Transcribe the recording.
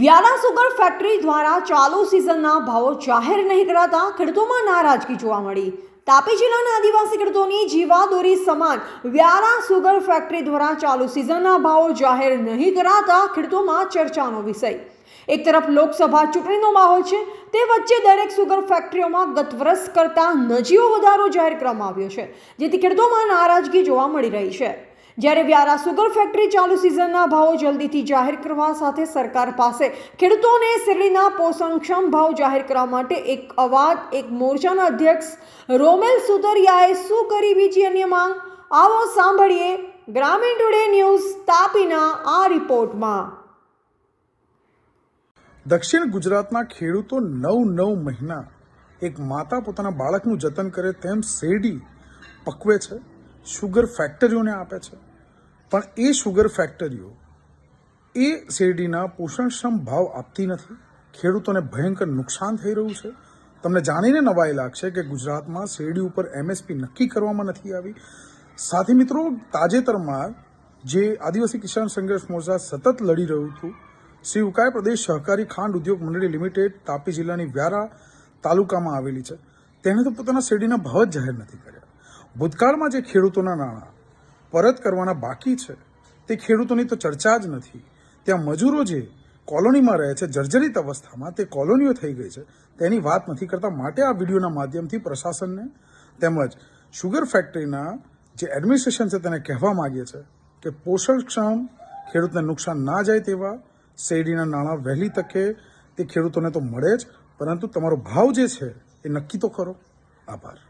Vyara sugar factory દ્વારા ચાલુ સિઝનના ભાવો જાહેર નહીં કરાતા ખેડૂતોમાં નારાજગી જોવા મળી. તાપી જિલ્લાના આદિવાસી ખેડૂતોની જીવાદોરી સમાન વ્યારા સુગર ફેક્ટરી દ્વારા ચાલુ સિઝનના ભાવો જાહેર નહીં કરાતા ખેડૂતોમાં ચર્ચાનો વિષય. એક તરફ લોકસભા ચૂંટણીનો માહોલ છે, તે વચ્ચે દરેક સુગર ફેક્ટરીઓમાં ગત વર્ષ કરતાં નજીવો વધારો જાહેર કરવામાં આવ્યો છે, જેથી ખેડૂતોમાં નારાજગી જોવા મળી રહી છે. જ્યારે વ્યારા સુગર ફેક્ટરી ચાલુ સિઝનના ભાવો જલ્દીથી જાહેર કરવા સાથે સરકાર પાસે ખેડૂતોને શેરડીના પોષણક્ષમ ભાવ જાહેર કરવા માટે એક અવાજ, એક મોરચાના અધ્યક્ષ રોમેલ સુતરિયાએ શું કરી બીજી અન્ય માંગ? આવો સાંભળીએ ગ્રામીણ ટુડે ન્યૂઝ તાપીના આ રિપોર્ટમાં. દક્ષિણ ગુજરાતના ખેડૂતો નવ નવ મહિના એક માતા પોતાના બાળકનું જતન કરે તેમ શેરડી પકવે છે. શુગર ફેક્ટરીઓને આપે છે. પણ એ શુગર ફેક્ટરીઓ એ શેરડીના પોષણક્ષમ ભાવ આપતી નથી. ખેડૂતોને ભયંકર નુકસાન થઈ રહ્યું છે. તમને જાણીને નવાઈ લાગશે કે ગુજરાતમાં શેરડી ઉપર એમએસપી નક્કી કરવામાં નથી આવી. સાથે મિત્રો, તાજેતરમાં જે આદિવાસી કિસાન સંઘર્ષ મોરચા સતત લડી રહ્યું હતું, શ્રી ઉકાઈ પ્રદેશ સહકારી ખાંડ ઉદ્યોગ મંડળી લિમિટેડ તાપી જિલ્લાની વ્યારા તાલુકામાં આવેલી છે. તેણે તો પોતાના શેરડીના ભાવ જ જાહેર નથી કર્યા. ભૂતકાળમાં જે ખેડૂતોના નાણાં પરત કરવાના બાકી છે, તે ખેડૂતોની તો ચર્ચા જ નથી. ત્યાં મજૂરો જે કોલોનીમાં રહે છે, જર્જરિત અવસ્થામાં, તે કોલોનીઓ થઈ ગઈ છે. તેની વાત નથી કરતા. માટે આ વિડીયોના માધ્યમથી પ્રશાસનને તેમજ શુગર ફેક્ટરીના જે એડમિનિસ્ટ્રેશન છે, તેને કહેવા માગીએ છે કે પોષણક્ષમ ખેડૂતને નુકસાન ના જાય તેવા શેરડીના નાણાં વહેલી તકે તે ખેડૂતોને તો મળે જ, પરંતુ તમારો ભાવ જે છે, એ નક્કી તો કરો. આભાર.